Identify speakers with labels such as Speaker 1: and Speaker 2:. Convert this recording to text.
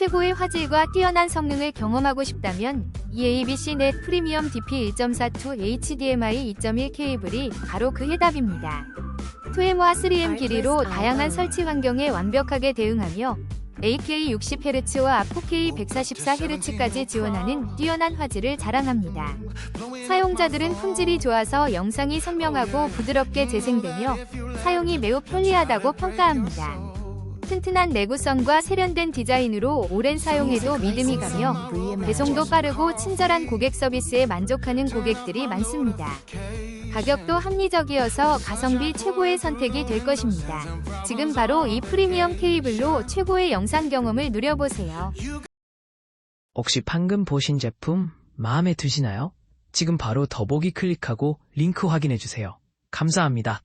Speaker 1: 최고의 화질과 뛰어난 성능을 경험하고 싶다면 이 ABC 넷 프리미엄 DP 1.42 HDMI 2.1 케이블이 바로 그 해답입니다. 2M와 3M 길이로 다양한 설치 환경에 완벽하게 대응하며 AK 60Hz와 4K 144Hz까지 지원하는 뛰어난 화질을 자랑합니다. 사용자들은 품질이 좋아서 영상이 선명하고 부드럽게 재생되며 사용이 매우 편리하다고 평가합니다. 튼튼한 내구성과 세련된 디자인으로 오랜 사용에도 믿음이 가며 배송도 빠르고 친절한 고객 서비스에 만족하는 고객들이 많습니다. 가격도 합리적이어서 가성비 최고의 선택이 될 것입니다. 지금 바로 이 프리미엄 케이블로 최고의 영상 경험을 누려보세요.
Speaker 2: 혹시 방금 보신 제품 마음에 드시나요? 지금 바로 더보기 클릭하고 링크 확인해주세요. 감사합니다.